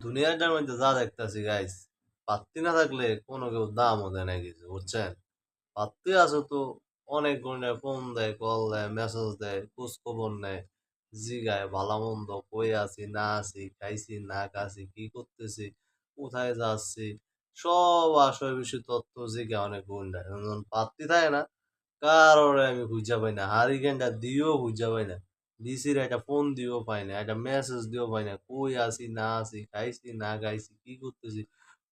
দুনিয়াটার মধ্যে যা দেখতেছি গাইস পাত্তি না থাকলে কোনো কেউ দামও দেয় না কিছু বুঝছেন? পাত্তি আছে তো অনেক গুণে ফোন দেয় কল দেয় মেসেজ দেয় খোঁজ খবর নেয় জিগায় ভালো মন্দ, কই আছি, না আছি, খাইছি, না খাইছি, কি করতেছি, কোথায় যাচ্ছি? সব আসলে বিষয় তথ্য জিগা অনেক গুণ। দেয় যখন পাত্তি থাকে না, কারোরে আমি খুঁজা পাই না হারিকেনটা দিয়েও খুঁজা পাই না। ডিসির একটা ফোন দিয়েও পাই না একটা মেসেজ দিও পাই না কই আছি না আছি খাইছি না খাইছি কি করতেছি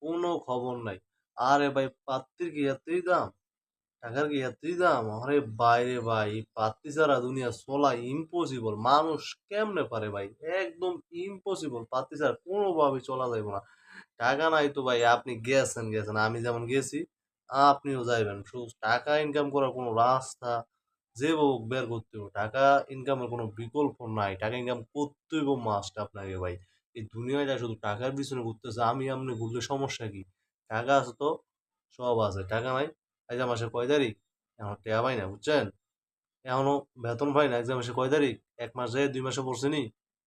কোনো খবর নাই আরে ভাই পাত্তির কি এতই দাম টাকার কি এতই দাম আরে বাইরে ভাই পাত্তি ছাড়া দুনিয়া চলা ইম্পসিবল মানুষ কেমনে পারে ভাই একদম ইম্পসিবল পাত্তি ছাড়া কোনোভাবে চলা যাইব না টাকা নাই তো ভাই আপনি গেছেন গেছেন আমি যেমন গেছি আপনিও যাইবেন শুধু টাকা ইনকাম করার কোনো রাস্তা যে বের করতে হবে টাকা ইনকামের কোনো বিকল্প নাই, টাকা ইনকাম করতে হইব মাস্ট আপনাকে ভাই। এই দুনিয়াটা শুধু টাকার পিছনে ঘুরতেছে, আমি আপনি ঘুরলে সমস্যা কি? টাকা আছে তো, সব আছে। টাকা নাই আজ মাসে কয় তারিখ? এখন টেয়া পাই না, বুঝছেন? এখনও বেতন পাই না একজাম মাসে কয় তারিখ? এক মাস যায় দুই মাসে পড়ছে নি,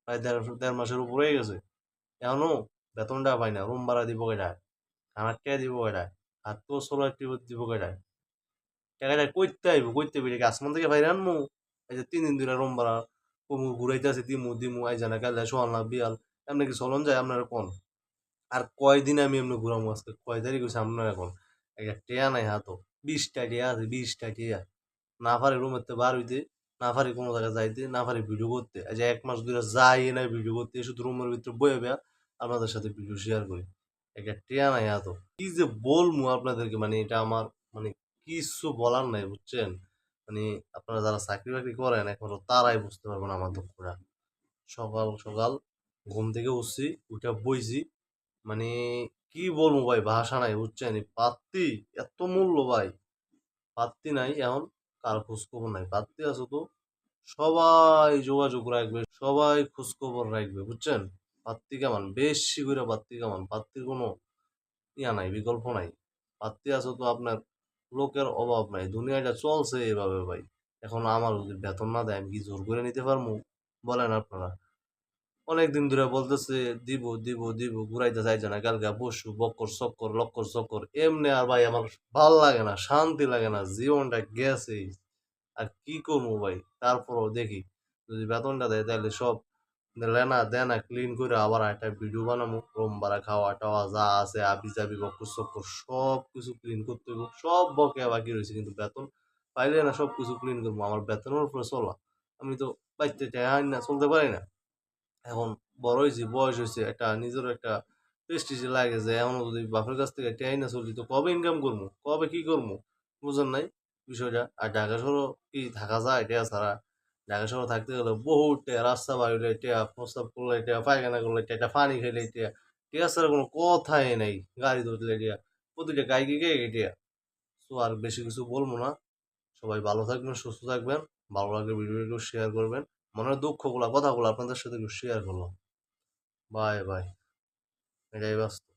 প্রায় দেড় দেড় মাসের উপরে গেছে। এখনও বেতনটা পাই না, রুম ভাড়া দিব কেটায় খানার টেয়া দিব কেটায় হাত তো সোলার সোলো দিব কেটায় টাকাটা কইতে আইব কইতে পেরে আসমান থেকে বাইরে আনমু। এই যে তিন দিন ধরে রুম ভাড়া কমু ঘুরাইতেছি দিমু দিমু আই জানা, কাল সোয়াল না বিয়াল। এমনি কি চলন যায়, আপনার কোন? আর কয়দিন আমি এমনি ঘুরামু আজকে? কয় তারিখ হয়েছে আপনার এখন একটা টেয়া নাই হাতো বিশটা টেয়া আছে, বিশটা টেয়া। না পারে রুমের তো বার হইতে, না পারি কোনো জায়গায় যাইতে, না পারি ভিডিও করতে। যে এক মাস ধরে যাই না ভিডিও করতে, শুধু রুমের ভিতরে বয়ে বেয়া আপনাদের সাথে ভিডিও শেয়ার করি। একটা টেয়া নাই হাতো কি যে বলমু আপনাদেরকে মানে এটা আমার মানে কিছু বলার নাই, বুঝছেন? মানে আপনারা যারা চাকরি বাকরি করেন একমাত্র তারাই বুঝতে পারবেন আমার দুঃখটা। সকাল সকাল ঘুম থেকে উঠছি, উঠে বইছি। মানে কি বলব ভাই, ভাষা নাই, বুঝছেন? পাত্তি এত মূল্য ভাই। পাত্তি নাই এখন, কার খোঁজখবর নাই। পাত্তি আছে তো, সবাই যোগাযোগ রাখবে, সবাই খোঁজখবর রাখবে, বুঝছেন? পাত্তি কেমন? বেশি করে পাত্তি কেমন? পাত্তির কোনো ইয়া নাই, বিকল্প নাই। পাত্তি আছে তো আপনার লোকের অভাব নাই। দুনিয়াটা চলছে এভাবে ভাই। এখন আমার যদি বেতন না দেয়, আমি কি জোর করে নিতে পারব? বলেন আপনারা। অনেকদিন ধরে বলতেছে, দিব দিব দিব, ঘুরাইতে চাইছে না। কালকে বসু, বক্কর, চক্কর, লক্কর, চক্কর। এমনি আর ভাই আমার ভালো লাগে না, শান্তি লাগে না, জীবনটা গেছে। আর কি করব ভাই? তারপরও দেখি, যদি বেতনটা দেয় তাহলে সব লেনা দেনা ক্লিন করে আবার একটা ভিডিও বানাবো রুম ভাড়া খাওয়া টাওয়া যা আছে, আবি জাবি বক্কর চক্কর সব কিছু ক্লিন করতে হইব। সব বকেয়া বাকি রয়েছে কিন্তু বেতন। পাইলে না সব কিছু ক্লিন করব। আমার বেতনের উপরে চলা। আমি তো বাইতে চাই না, চলতে পারি না। এখন বড় হয়েছি বয়স হয়েছে একটা নিজের একটা প্রেস্টিজ লাগে যে এমন যদি বাপের কাছ থেকে টেয়াই না চলি, তো কবে ইনকাম করব? কবে কি করব? বুঝেন নাই বিষয়টা। আর ঢাকা শহর কি থাকা যায়? এটা ছাড়া ঢাকা শহর থাকতে গেলে টেয়া, রাস্তা বাড়িলে টেয়া প্রস্তাব করলে পায়খানা করলে টেয়া পানি খেলে টেয়া টেয়া ছাড়া কোনো কথাই নেই, গাড়ি ধরলে টেয়া প্রতিটা গাইকে গে টেয়া তো আর বেশি কিছু বলব না। সবাই ভালো থাকবেন, সুস্থ থাকবেন, ভালো লাগলে ভিডিওগুলো শেয়ার করবেন মনের দুঃখগুলো, কথাগুলো আপনাদের সাথে শেয়ার করলাম। বাই বাই এটাই বাস্তব।